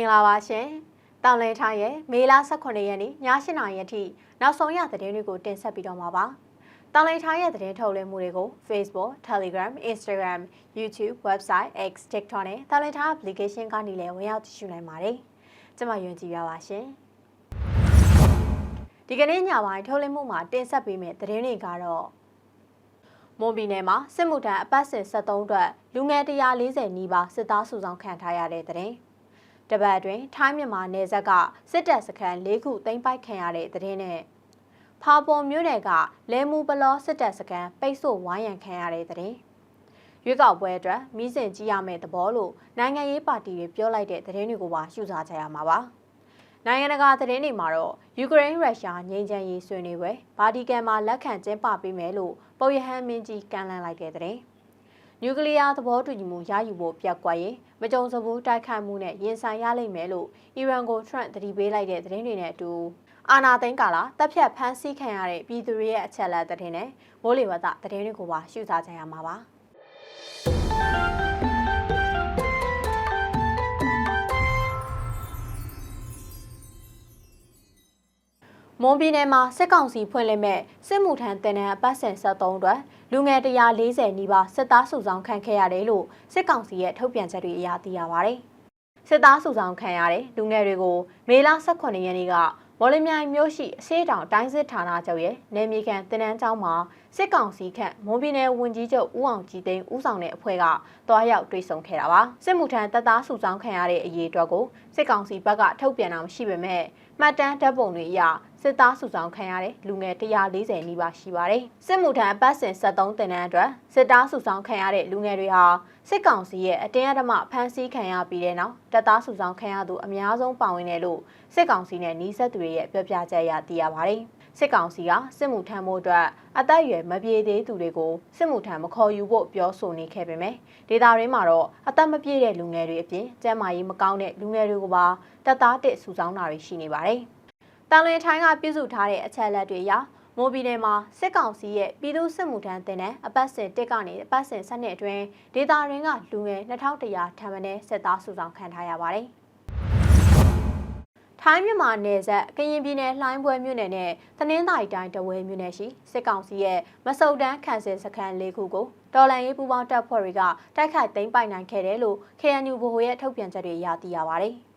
င်္ဂလာပါရှင်။တောင်လင်းထားရဲ့မေလ18ရက်နေ့ည8:00နာရီအထိနောက်ဆုံးရသတင်းတွေကိုတင်ဆက်ပြီးတော့မှာပါ။တောင်လင်းထားရဲ့သတင်းထုတ်လွှင့်မှုတွေကို Facebook, Telegram, Instagram, YouTube, Website, X, TikTok နဲ့တောင်လင်းထား application ကနေလည်းဝင်ရောက်ကြည့်ရှုနိုင်ပါတယ်။ကျွန်မယွန်ကြည်ရပါရှင်။ဒီကနေ့ညပိုင်းထုတ်လွှင့်မှုမှာတင်ဆက်ပေးမယ့်သတင်းတွေကတော့မွန်ပြည်နယ်မှာစစ်မှုထမ်းအပတ်စဉ်73အတွက်လူငယ်140နီးပါးစစ်သားစုဆောင်ခံထားရတဲ့တဲ့ တင်။တပတ်အတွင်းထိုင်းမြန်မာနယ်စပ်ကစစ်တပ်စခန်း၄ခုသိမ်းပိုက်ခံရတဲ့တဲ့တင်နဲ့ဖာပွန်မြို့နယ်ကလဲမူပလောစစ်တပ်စခန်းပိတ်ဆို့ဝိုင်းရံခံရတဲ့တဲ့တင်။ရွေးကောက်ပွဲအတွက်မိစဉ်ကြည့်ရမယ့်သဘောလို့နိုင်ငံရေးပါတီတွေပြောလိုက်တဲ့သတင်းတွေကိုပါရှုစားကြရမှာပါ။နိုင်ငံတကာသတင်းတွေမှာတော့ယူကရိန်းရုရှားငြိမ်းချမ်းရေးဆွေးနွေးပွဲဗာတီကန်မှာလက်ခံကျင်းပပေးမယ်လို့ပုပ်ရဟန်းမင်းကြီးကမ်းလှမ်းလိုက်တဲ့တဲ့။ နျူကလ িয়ার သဘောတူညီမှုရယူဖို့ပြက်ကွက်ရင်မကြုံစဘူးတိုက်ခိုက်မှုနဲ့ရင်ဆိုင်ရလိမ့်မယ်လို့အီရန်ကိုထရန့်သတိပေးလိုက်တဲ့သတင်းတွေနဲ့အတူအာနာသိန်းကာလာတပ်ဖြတ်ဖမ်းဆီးခံရတဲ့ပြည်သူတွေရဲ့အချက်အလက်သတင်းနဲ့မိုးလေဝသသတင်းတွေကိုပါရှုစားကြရမှာပါ။ မွန်ပြည်နယ်မှာစစ်ကောင်စီဖွင့်လှစ်မဲ့စစ်မှုထမ်းတင်တဲ့အပတ်စဉ်73အတွက်လူငယ်140နီးပါးစစ်သားစုဆောင်ခံခဲ့ရတယ်လို့စစ်ကောင်စီရဲ့ထုတ်ပြန်ချက်တွေအရသိရပါဗျ။စစ်သားစုဆောင်ခံရတဲ့လူငယ်တွေကိုမေလ18ရက်နေ့ကမော်လမြိုင်မြို့ရှိအစေးတောင်တိုင်းစစ်ဌာနချုပ်ရဲ့နယ်မြေခံတင်နန်းကျောင်းမှာစစ်ကောင်စီခန့်မွန်ပြည်နယ်ဝန်ကြီးချုပ်ဦးအောင်ကြည်သိန်းဦးဆောင်တဲ့အဖွဲ့ကတွားရောက်တွေ့ဆုံခဲ့တာပါစစ်မှုထမ်းတပ်သားစုဆောင်ခံရတဲ့အရေးအတွက်ကိုစစ်ကောင်စီဘက်ကထုတ်ပြန်တာမရှိပေမဲ့မှတ်တမ်းဓာတ်ပုံတွေအရ စစ်သားစုဆောင်ခံရတဲ့လူငယ်140နီးပါးရှိပါတယ်စစ်မှုထမ်းအပတ်စဉ်73တင်နန်းအတွက်စစ်သားစုဆောင်ခံရတဲ့လူငယ်တွေဟာစစ်ကောင်စီရဲ့အတင်းအဓမ္မဖမ်းဆီးခံရပြီးတဲ့နောက်တပ်သားစုဆောင်ခံရသူအများဆုံးပါဝင်တယ်လို့စစ်ကောင်စီနဲ့နှီးဆက်သူတွေရဲ့ပြောပြချက်အရသိရပါတယ်စစ်ကောင်စီကစစ်မှုထမ်းဖို့အတွက်အသက်အရွယ်မပြေသေးသူတွေကိုစစ်မှုထမ်းမခေါ်ယူဖို့ပြောဆိုနေခဲ့ပေမဲ့ဒေတာရင်းမှာတော့အသက်မပြည့်တဲ့လူငယ်တွေအပြင်ကျန်းမာရေးမကောင်းတဲ့လူငယ်တွေကိုပါတပ်သားတစ်စုဆောင်းတာတွေရှိနေပါတယ်။ တန်လွင်ထိုင်းကပြုစုထားတဲ့အချက်အလက်တွေအရမိုးပြည်နယ်မှာစစ်ကောင်စီရဲ့ပြည်သူ့စစ်မှုထမ်းတင်တဲ့အပတ်စဉ်တစ်ကနေအပတ်စဉ်7နှစ်အတွင်းဒေတာရင်းကလူငယ်2100ထံမှနဲ့စစ်သားစုဆောင်ခံထားရပါတယ်။ထိုင်းမြန်မာနယ်စပ်ကရင်ပြည်နယ်လှိုင်းပွဲမြို့နယ်နဲ့တနင်္သာရီတိုင်းတဝဲမြို့နယ်ရှိစစ်ကောင်စီရဲ့မဆုတ်တန်းခန့်စင်စခန်း၄ခုကိုတော်လန်ရေးပူးပေါင်းတပ်ဖွဲ့တွေကတိုက်ခိုက်သိမ်းပိုက်နိုင်ခဲ့တယ်လို့ KNU ဗဟိုရဲ့ထုတ်ပြန်ချက်တွေအရသိရပါတယ်။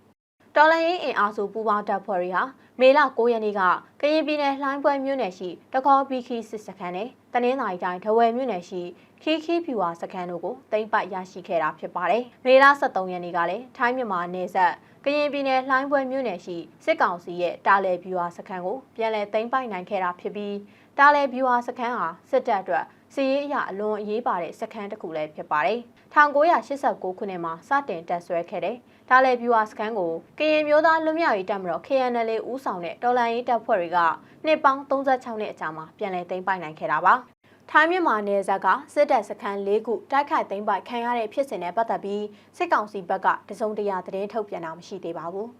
တော်လန်ရေးအင်အားစုပူးပေါင်းတပ်ဖွဲ့တွေဟာမေလ9ရက်နေ့ကကရင်ပြည်နယ်လှိုင်းပွဲမြို့နယ်ရှိတကောဘီခီစစ်စခန်းနဲ့တနင်္သာရီတိုင်းဒဝယ်မြို့နယ်ရှိခီခီဖြူဝါစခန်းတို့ကိုသိမ်းပိုက်ရရှိခဲ့တာဖြစ်ပါတယ်။မေလ23ရက်နေ့ကလည်းထိုင်းမြန်မာနယ်စပ်ကရင်ပြည်နယ်လှိုင်းပွဲမြို့နယ်ရှိစစ်ကောင်စီရဲ့တာလယ်ဗျူဟာစခန်းကိုပြန်လည်သိမ်းပိုက်နိုင်ခဲ့တာဖြစ်ပြီးတာလယ်ဗျူဟာစခန်းဟာစစ်တပ်အတွက်စီးရေးအရအလွန်အရေးပါတဲ့စခန်းတစ်ခုလည်းဖြစ်ပါတယ်။1989ခုနှစ်မှာစတင်တက်ဆွဲခဲ့တဲ့ ဒါလည်းဗျူဟာစခန်းကိုကရင်မျိုးသားလွတ်မြောက်ရေးတပ်မတော် KNL ဦးဆောင်တဲ့တော်လှန်ရေးတပ်ဖွဲ့တွေကနှစ်ပေါင်း36နှစ်အကြာမှာပြန်လည်သိမ်းပိုက်နိုင်ခဲ့တာပါ။ထိုင်းမြန်မာနယ်စပ်ကစစ်တပ်စခန်း၄ခုတိုက်ခိုက်သိမ်းပိုက်ခံရတဲ့ဖြစ်စဉ်နဲ့ပတ်သက်ပြီးစစ်ကောင်စီဘက်ကတစုံတရာသတင်းထုတ်ပြန်တာမရှိသေးပါဘူး။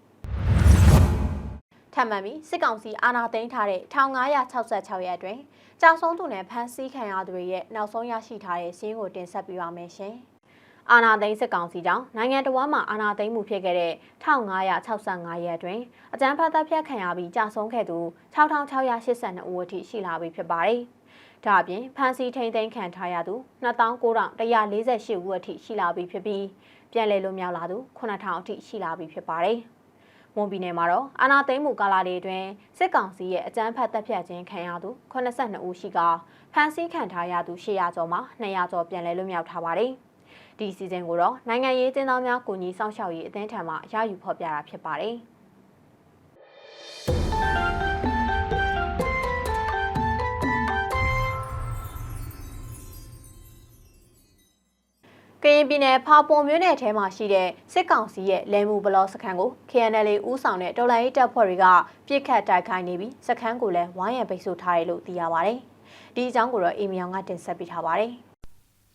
ထပ်မံပြီးစစ်ကောင်စီအာဏာသိမ်းထားတဲ့1966ရက်အတွင်းကြာဆုံးသူနဲ့ဖမ်းဆီးခံရသူတွေရဲ့နောက်ဆုံးရရှိထားတဲ့စီးရင်ကိုတင်ဆက်ပေးပါမယ်ရှင်။ အာဏာသိမ်းစစ်ကောင်စီကြောင့်နိုင်ငံတော်မှာအာဏာသိမ်းမှုဖြစ်ခဲ့တဲ့1565ရက်အတွင်းအကြမ်းဖက်တပ်ဖြတ်ခံရပြီးကြာဆုံးခဲ့သူ6682ဦးအထိရှိလာပြီဖြစ်ပါတယ်။ဒါအပြင်ဖမ်းဆီးထိန်သိမ်းခံထားရသူ2948ဦးအထိရှိလာပြီဖြစ်ပြီးပြန်လည်လွတ်မြောက်လာသူ9000အထိရှိလာပြီဖြစ်ပါတယ်။မွန်ပြည်နယ်မှာတော့အာနာသိမ်းမှုကာလတွေအတွင်းစစ်ကောင်စီရဲ့အကြမ်းဖက်တပ်ဖြတ်ခြင်းခံရသူ82ဦးရှိကဖမ်းဆီးခံထားရသူ800ကျော်မှာ200ကျော်ပြန်လည်လွတ်မြောက်ထားပါတယ်။ ဒီစီစဉ်ကိုတော့နိုင်ငံရေးကျင်းသားများကိုညီစောင့်ရှောက်ရေးအသင်းထံမှရယူဖော်ပြတာဖြစ်ပါတယ်။ကရင်ပြည်နယ်ဖာပွန်မြို့နယ်ထဲမှာရှိတဲ့စစ်ကောင်စီရဲ့လဲမှုဘလော့စခန်းကို KNL ဦးဆောင်တဲ့တော်လိုင်းရေးတပ်ဖွဲ့တွေကပြစ်ခတ်တိုက်ခိုက်နေပြီးစခန်းကိုလည်းဝိုင်းရံပိတ်ဆို့ထားတယ်လို့သိရပါဗျ။ဒီအကြောင်းကိုတော့အေမီယောင်ကတင်ဆက်ပေးထားပါတယ်။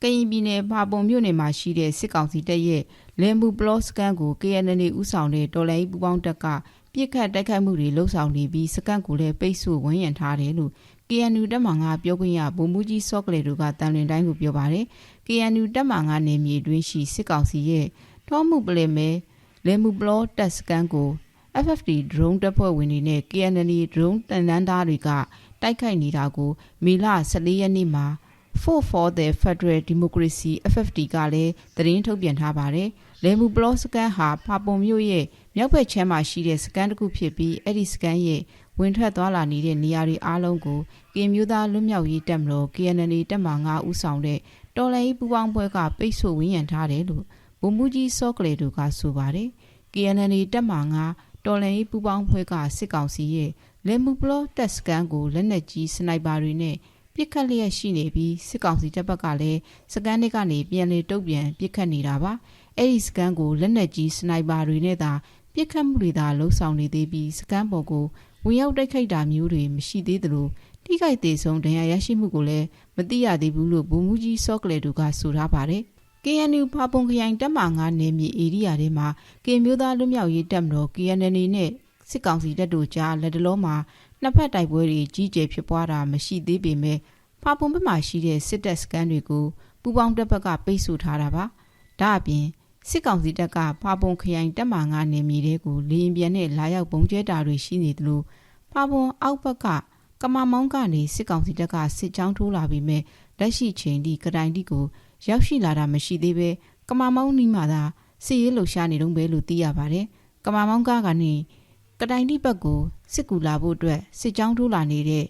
ကရင်ပြည်နယ်ဘာပုံမြို့နယ်မှာရှိတဲ့စစ်ကောင်စီတပ်ရဲ့လမ်ဘူပလော့စကန်ကို KNL ဦးဆောင်တဲ့တော်လိုင်းပူပေါင်းတပ်ကပြစ်ခတ်တိုက်ခိုက်မှုတွေလှုပ်ဆောင်နေပြီးစကန်ကိုလည်းပိတ်ဆို့ဝန်းရံထားတယ်လို့ KNU တပ်မငါပြောခွင့်ရဗိုလ်မှူးကြီးစောကလေတို့ကတန်လွင်တိုင်းကိုပြောပါတယ်။ KNU တပ်မငါနယ်မြေတွင်းရှိစစ်ကောင်စီရဲ့ထောမှုပလဲမဲလဲမှုဘလော့တက်စကန်ကို FFD drone တပ်ဖွဲ့ဝင်တွေနဲ့ KNL drone တန်တန်းသားတွေကတိုက်ခိုက်နေတာကိုမေလ14ရက်နေ့မှာ Four for the Federal Democracy FFD ကလည်းသတင်းထုတ်ပြန်ထားပါတယ်။လဲမှုဘလော့စကန်ဟာဖာပုံမြို့ရဲ့မြောက်ဘက်ခြမ်းမှာရှိတဲ့စကန်တစ်ခုဖြစ်ပြီးအဲ့ဒီစကန်ရဲ့ဝင်ထွက်သွားလာနေတဲ့နေရာတွေအားလုံးကိုကင်မျိုးသားလွတ်မြောက်ရေးတပ်မတော် KNL တပ်မ9ဦးဆောင်တဲ့တော်လှန်ရေးပူးပေါင်းပွဲကပိတ်ဆို့ဝန်းရံထားတယ်လို့ဗိုလ်မှူးကြီးစောကလေတို့ကဆိုပါတယ်။ KNL တပ်မ9တော်လှန်ရေးပူးပေါင်းဖွဲ့ကစစ်ကောင်စီရဲ့လဲမှုဘလော့တက်စကန်ကိုလက်နက်ကြီးစနိုက်ပါတွေနဲ့ ပစ်ခတ်လျက်ရှိနေပြီးစစ်ကောင်စီတပ်ဘက်ကလည်းစကန်တွေကနေပြန်လေတုတ်ပြန်ပစ်ခတ်နေတာပါအဲ့ဒီစကန်ကိုလက်နက်ကြီးစနိုက်ပါတွေနဲ့သာပစ်ခတ်မှုတွေသာလှုံ့ဆော်နေသေးပြီးစကန်ပေါ်ကိုဝင်ရောက်တိုက်ခိုက်တာမျိုးတွေမရှိသေးသလိုထိခိုက်သေးဆုံးဒဏ်ရာရရှိမှုကိုလည်းမသိရသေးဘူးလို့ဗိုလ်မှူးကြီးစောကလေတို့ကဆိုထားပါတယ် KNU ဖာပုံခရိုင်တပ်မ9နယ်မြေဧရိယာတွေမှာကင်မျိုးသားလွတ်မြောက်ရေးတပ်မတော် KNL နဲ့စစ်ကောင်စီတပ်တို့ကြားလက်တလုံးမှာ နှစ်ဖက်တိုက်ပွဲတွေကြီးကျယ်ဖြစ်ပွားတာမရှိသေးပေမဲ့ဖာပုံဘက်မှာရှိတဲ့စစ်တပ်စခန်းတွေကိုပူပေါင်းတပ်ဘက်ကပိတ်ဆို့ထားတာပါ။ဒါအပြင်စစ်ကောင်စီတပ်ကဖာပုံခရိုင်တပ်မ9နယ်မြေတွေကိုလေရင်ပြန်နဲ့လာရောက်ပုံကျဲတာတွေရှိနေသလိုဖာပုံအောက်ဘက်ကကမမောင်းကနေစစ်ကောင်စီတပ်ကစစ်ကြောင်းထိုးလာပြီးမဲ့လက်ရှိချိန်ထိကတိုင်တီကိုရောက်ရှိလာတာမရှိသေးပဲကမာမောင်းနီးမှသာစစ်ရေးလှုပ်ရှားနေတော့ပဲလို့သိရပါတယ်။ကမာမောင်းကားကနေ ကတိုင်တိဘက်ကိုစစ်ကူလာဖို့အတွက်စစ်ကြောင်းထိုးလာနေတဲ့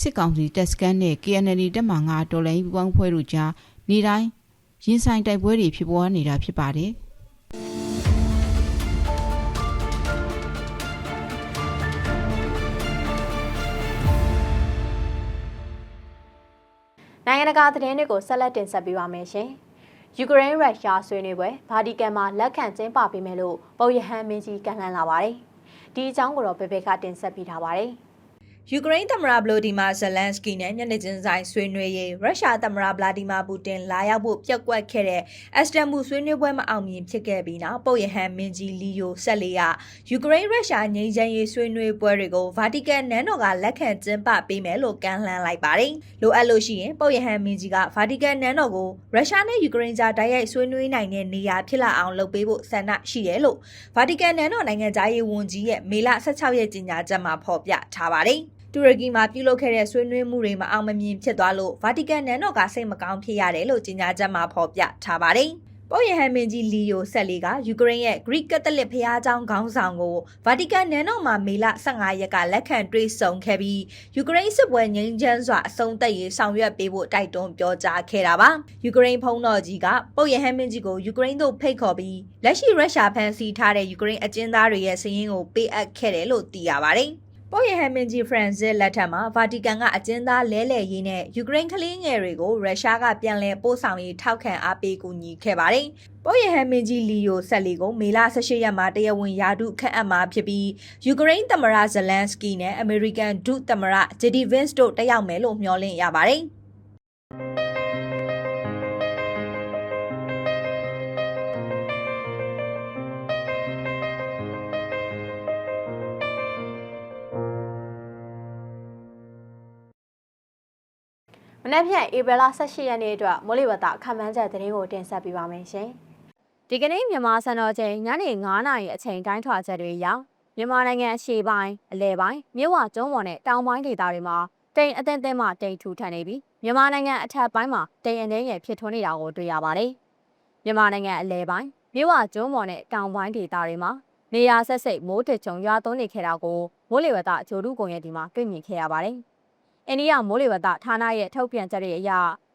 စစ်ကောင်စီတပ်စကန်နဲ့ KNL တပ်မှငါတော်လိုင်းပူပေါင်းဖွဲ့တို့ကြားနေတိုင်းရင်ဆိုင်တိုက်ပွဲတွေဖြစ်ပွားနေတာဖြစ်ပါတယ်။နိုင်ငံတကာသတင်းတွေကိုဆက်လက်တင်ဆက်ပေးပါမယ်ရှင်။ယူကရိန်းရုရှားဆွေးနွေးပွဲဗာတီကန်မှာလက်ခံကျင်းပပေးမယ်လို့ပုပ်ရဟန်းမင်းကြီးကန့်လန့်လာပါတယ်။ ဒီအကြောင်းကိုတော့ဘေဘေကတင်ဆက်ပေးထားပါတယ်။ ယူကရိန်းသမ္မတဗလိုဒီမာဇလန်စကီနဲ့ညနေချင်းဆိုင်ဆွေးနွေးရေးရုရှားသမ္မတဗလာဒီမာပူတင်လာရောက်ဖို့ပြက်ကွက်ခဲ့တဲ့အက်စတန်ဘူဆွေးနွေးပွဲမအောင်မြင်ဖြစ်ခဲ့ပြီးနောက်ပုပ်ရဟန်မင်းကြီးလီယိုဆက်လေးကယူကရိန်းရုရှားငြိမ်းချမ်းရေးဆွေးနွေးပွဲတွေကိုဗာတီကန်နန်းတော်ကလက်ခံကျင်းပပေးမယ်လို့ကမ်းလှမ်းလိုက်ပါတယ်။လိုအပ်လို့ရှိရင်ပုပ်ရဟန်မင်းကြီးကဗာတီကန်နန်းတော်ကိုရုရှားနဲ့ယူကရိန်းကြားတိုက်ရိုက်ဆွေးနွေးနိုင်တဲ့နေရာဖြစ်လာအောင်လုပ်ပေးဖို့ဆန္ဒရှိတယ်လို့ဗာတီကန်နန်းတော်နိုင်ငံသားရေးဝန်ကြီးရဲ့မေလ16ရက်ကြေညာချက်မှာဖော်ပြထားပါတယ်။ တူရကီမှာပြုလုပ်ခဲ့တဲ့ဆွေးနွေးမှုတွေမအောင်မမြင်ဖြစ်သွားလို့ဗာတီကန်နန်းတော်ကစိတ်မကောင်းဖြစ်ရတယ်လို့ကြေညာချက်မှာဖော်ပြထားပါတယ်။ပုပ်ရဟန်းမင်းကြီးလီယိုဆက်လီကယူကရိန်းရဲ့ Greek Catholic ဘုရားကျောင်းခေါင်းဆောင်ကိုဗာတီကန်နန်းတော်မှာမေလ15ရက်ကလက်ခံတွေ့ဆုံခဲ့ပြီးယူကရိန်းစစ်ပွဲငြိမ်းချမ်းစွာအဆုံးသတ်ရေးဆောင်ရွက်ပေးဖို့တိုက်တွန်းပြောကြားခဲ့တာပါ။ယူကရိန်းဖုံးတော်ကြီးကပုပ်ရဟန်းမင်းကြီးကိုယူကရိန်းတို့ဖိတ်ခေါ်ပြီးလက်ရှိရုရှားဖမ်းဆီးထားတဲ့ယူကရိန်းအကျဉ်းသားတွေရဲ့စည်ရင်းကိုပေးအပ်ခဲ့တယ်လို့သိရပါတယ်။ ပေါ်ရဟန်မင်းကြီးဖရန်စစ်လက်ထက်မှာဗာတီကန်ကအကျဉ်းသားလဲလှယ်ရေးနဲ့ယူကရိန်းကလေးငယ်တွေကိုရုရှားကပြန်လည်ပို့ဆောင်ရေးထောက်ခံအားပေးကူညီခဲ့ပါတယ်။ပေါ်ရဟန်မင်းကြီးလီယိုဆက်လီကိုမေလ18ရက်မှာတရားဝင်ယာတုခန့်အပ်မှာဖြစ်ပြီးယူကရိန်းသမ္မတဇလန်စကီနဲ့အမေရိကန်ဒုသမ္မတဂျက်ဒီဗင်းစ်တို့တက်ရောက်မယ်လို့မျှော်လင့်ရပါတယ်။ မနက်ဖြန်ဧပြီလ18ရက်နေ့အတွက်မိုးလေဝသအခမ်းအနားချက်သတင်းကိုတင်ဆက်ပေးပါမယ်ရှင်။ဒီကနေ့မြန်မာစံတော်ချိန်ညနေ9:00နာရီအချိန်တိုင်းထွာချက်တွေရောက်မြန်မာနိုင်ငံအရှေ့ပိုင်းအလဲပိုင်းမြစ်ဝကျွန်းပေါ်နဲ့တောင်ပိုင်းဒေသတွေမှာတိမ်အသင်းသင်းမှတိမ်ထူထန်နေပြီးမြန်မာနိုင်ငံအထက်ပိုင်းမှာတိမ်အနှဲငယ်ဖြစ်ထွန်းနေတာကိုတွေ့ရပါတယ်။မြန်မာနိုင်ငံအလဲပိုင်းမြစ်ဝကျွန်းပေါ်နဲ့တောင်ပိုင်းဒေသတွေမှာနေရာဆက်စိတ်မိုးတစ်ချုံရွာသွန်းနေခဲ့တာကိုမိုးလေဝသအကျိုးတူကုံရဲ့ဒီမှာတွေ့မြင်ခဲ့ရပါတယ်။ အိန္ဒိယမိုးလေဝသဌာနရဲ့ထုတ်ပြန်ချက်တွေအရ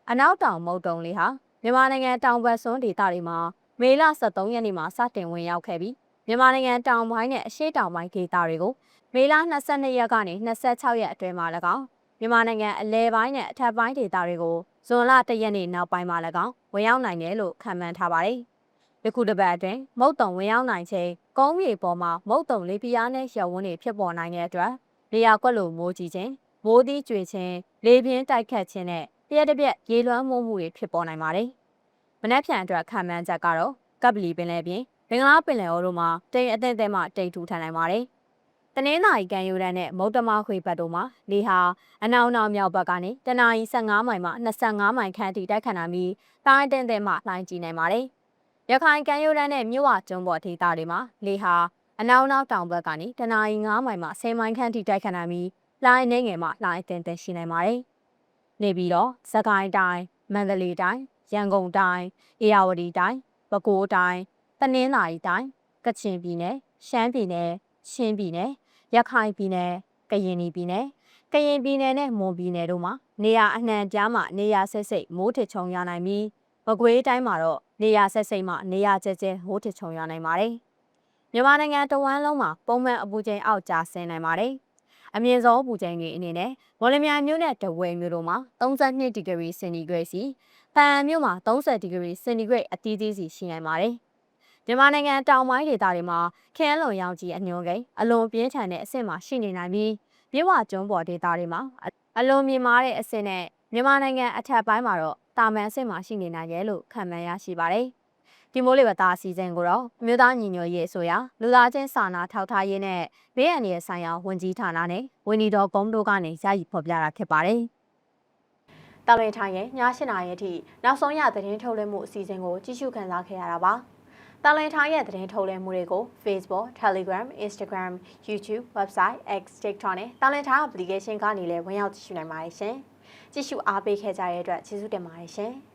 အနောက်တောင်မုတ်တုံလေးဟာမြန်မာနိုင်ငံတောင်ဘက်စွန်းဒေသတွေမှာမေလ23ရက်နေ့မှာစတင်ဝင်ရောက်ခဲ့ပြီးမြန်မာနိုင်ငံတောင်ပိုင်းနဲ့အရှေ့တောင်ပိုင်းဒေသတွေကိုမေလ22ရက်ကနေ26ရက်အတွင်းမှာ၎င်းမြန်မာနိုင်ငံအလဲပိုင်းနဲ့အထက်ပိုင်းဒေသတွေကိုဇွန်လ1ရက်နေ့နောက်ပိုင်းမှာ၎င်းဝင်ရောက်နိုင်တယ်လို့ခန့်မှန်းထားပါတယ်။ယခုတစ်ပတ်အတွင်းမုတ်တုံဝင်ရောက်နိုင်ချိန်ကုန်းမြေပေါ်မှာမုတ်တုံလေးပြားနဲ့ရပ်ဝန်းတွေဖြစ်ပေါ်နိုင်တဲ့အတွက်နေရာကွက်လိုမိုးကြီးခြင်း မိုးသီးကျွေခြင်းလေပြင်းတိုက်ခတ်ခြင်းနဲ့တရက်တစ်ပြက်ရေလွှမ်းမိုးမှုတွေဖြစ်ပေါ်နိုင်ပါတယ်။မနက်ဖြန်အတွက်ခံမှန်းချက်ကတော့ကပ်ပလီပင်လယ်ပြင်ဘင်္ဂလားပင်လယ်အော်တို့မှာတိမ်အသင့်အသင့်မှတိမ်ထူထန်နိုင်ပါတယ်။တနင်္သာရီကမ်းရိုးတန်းနဲ့မုတ်တမခွေဘက်တို့မှာလေဟာအနောက်နောက်မြောက်ဘက်ကနေတနအီ15မိုင်မှ25မိုင်ခန့်အထိတိုက်ခတ်နိုင်ပြီးတိုင်းအသင့်အသင့်မှလှိုင်းကြီးနိုင်ပါတယ်။ရခိုင်ကမ်းရိုးတန်းနဲ့မြို့ဝကျွန်းပေါ်ဒေသတွေမှာလေဟာအနောက်နောက်တောင်ဘက်ကနေတနအီ9မိုင်မှ10မိုင်ခန့်ထိတိုက်ခတ်နိုင်ပြီး လှိုင်းနေငယ်မှလှိုင်းအသင်သင်ရှိနိုင်ပါတယ်။နေပြီးတော့စကိုင်းတိုင်းမန္တလေးတိုင်းရန်ကုန်တိုင်းအေရဝတီတိုင်းပဲခူးတိုင်းတနင်္သာရီတိုင်းကချင်ပြည်နယ်ရှမ်းပြည်နယ်ချင်းပြည်နယ်ရခိုင်ပြည်နယ်ကရင်ပြည်နယ်ကရင်ပြည်နယ်နဲ့မွန်ပြည်နယ်တို့မှာနေရာအနှံ့ပြားမှနေရာဆက်စိတ်မိုးထချုံရနိုင်ပြီးမကွေးတိုင်းမှာတော့နေရာဆက်စိတ်မှနေရာကျကျမိုးထချုံရနိုင်ပါတယ်။မြန်မာနိုင်ငံတဝန်းလုံးမှာပုံမှန်အပူချိန်အောက်ကျဆင်းနိုင်ပါတယ်။ အမြင့်ဆုံးအပူချိန်ကြီးအနေနဲ့မော်လမြိုင်မြို့နဲ့တဝဲမြို့တို့မှာ32ဒီဂရီစင်တီဂရိတ်စီဖန်မြို့မှာ30ဒီဂရီစင်တီဂရိတ်အသီးသီးစီရှိနိုင်ပါတယ်။မြန်မာနိုင်ငံတောင်ပိုင်းဒေသတွေမှာခင်းလုံရောင်ကြီးအညွန်ကိန်းအလွန်ပြင်းထန်တဲ့အဆင့်မှာရှိနေနိုင်ပြီးမြစ်ဝကျွန်းပေါ်ဒေသတွေမှာအလွန်မြင့်မားတဲ့အဆင့်နဲ့မြန်မာနိုင်ငံအထက်ပိုင်းမှာတော့တာမန်အဆင့်မှာရှိနေနိုင်တယ်လို့ခန့်မှန်းရရှိပါတယ်။ ဒီမိုးလေဝသအစီအစဉ်ကိုတော့အမျိုးသားညီညွတ်ရေးအစိုးရလူသားချင်းစာနာထောက်ထားရေးနဲ့ဘေးအန္တရာယ်ဆိုင်ရာဝန်ကြီးဌာနနဲ့ဝန်ကြီးတော်ကုန်းတို့ကနေရည်ဖော်ပြတာဖြစ်ပါတယ်။တာလင်ထိုင်ရဲ့ည8နာရီအထိနောက်ဆုံးရသတင်းထုတ်လွှင့်မှုအစီအစဉ်ကိုကြည့်ရှုခန်းစားခဲ့ရတာပါ။တာလင်ထိုင်ရဲ့သတင်းထုတ်လွှင့်မှုတွေကို Facebook, Telegram, Instagram, YouTube, Website, X, TikTok နဲ့တာလင်ထိုင် application ကနေလည်းဝင်ရောက်ကြည့်ရှုနိုင်ပါတယ်ရှင်။ကြည့်ရှုအားပေးခဲ့ကြတဲ့အတွက်ကျေးဇူးတင်ပါတယ်ရှင်။